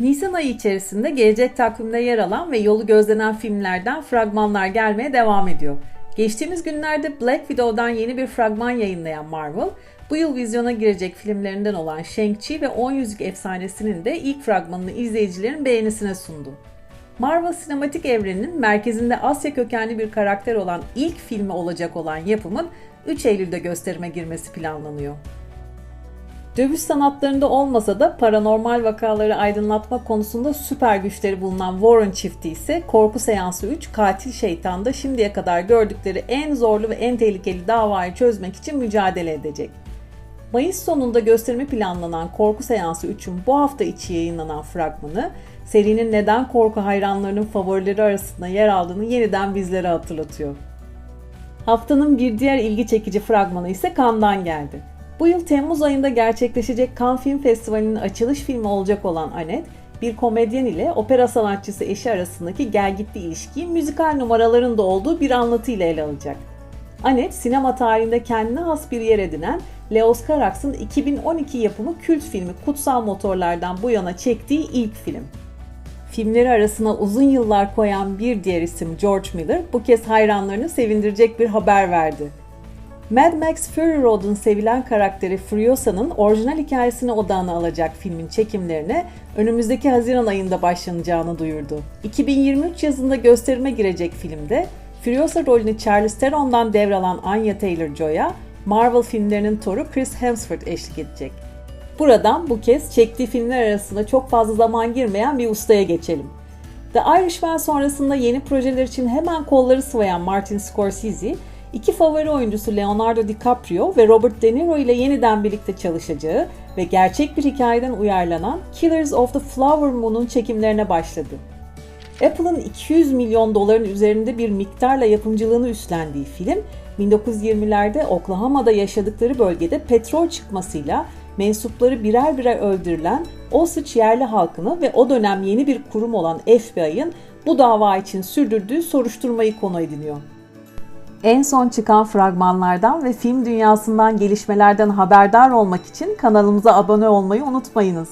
Nisan ayı içerisinde gelecek takvimde yer alan ve yolu gözlenen filmlerden fragmanlar gelmeye devam ediyor. Geçtiğimiz günlerde Black Widow'dan yeni bir fragman yayınlayan Marvel, bu yıl vizyona girecek filmlerinden olan Shang-Chi ve On Yüzük Efsanesi'nin de ilk fragmanını izleyicilerin beğenisine sundu. Marvel sinematik evreninin merkezinde Asya kökenli bir karakter olan ilk filmi olacak olan yapımın 3 Eylül'de gösterime girmesi planlanıyor. Dövüş sanatlarında olmasa da paranormal vakaları aydınlatma konusunda süper güçleri bulunan Warren çifti ise Korku Seansı 3 Katil Şeytan'da şimdiye kadar gördükleri en zorlu ve en tehlikeli davayı çözmek için mücadele edecek. Mayıs sonunda gösterimi planlanan Korku Seansı 3'ün bu hafta içi yayınlanan fragmanı, serinin neden korku hayranlarının favorileri arasında yer aldığını yeniden bizlere hatırlatıyor. Haftanın bir diğer ilgi çekici fragmanı ise Cannes'dan geldi. Bu yıl Temmuz ayında gerçekleşecek Cannes Film Festivali'nin açılış filmi olacak olan Anet, bir komedyen ile opera sanatçısı eşi arasındaki gelgitli ilişkiyi müzikal numaraların da olduğu bir anlatıyla ele alacak. Anet, sinema tarihinde kendine has bir yer edinen Leos Carax'ın 2012 yapımı kült filmi Kutsal Motorlardan bu yana çektiği ilk film. Filmleri arasına uzun yıllar koyan bir diğer isim George Miller bu kez hayranlarını sevindirecek bir haber verdi. Mad Max Fury Road'un sevilen karakteri Furiosa'nın orijinal hikayesini odağına alacak filmin çekimlerine önümüzdeki Haziran ayında başlanacağını duyurdu. 2023 yazında gösterime girecek filmde Furiosa rolünü Charlize Theron'dan devralan Anya Taylor-Joy'a Marvel filmlerinin toru Chris Hemsworth eşlik edecek. Buradan bu kez çektiği filmler arasında çok fazla zaman girmeyen bir ustaya geçelim. The Irishman sonrasında yeni projeler için hemen kolları sıvayan Martin Scorsese, iki favori oyuncusu Leonardo DiCaprio ve Robert De Niro ile yeniden birlikte çalışacağı ve gerçek bir hikayeden uyarlanan Killers of the Flower Moon'un çekimlerine başladı. Apple'ın 200 milyon doların üzerinde bir miktarla yapımcılığını üstlendiği film, 1920'lerde Oklahoma'da yaşadıkları bölgede petrol çıkmasıyla mensupları birer birer öldürülen Osage yerli halkını ve o dönem yeni bir kurum olan FBI'ın bu dava için sürdürdüğü soruşturmayı konu ediniyor. En son çıkan fragmanlardan ve film dünyasından gelişmelerden haberdar olmak için kanalımıza abone olmayı unutmayınız.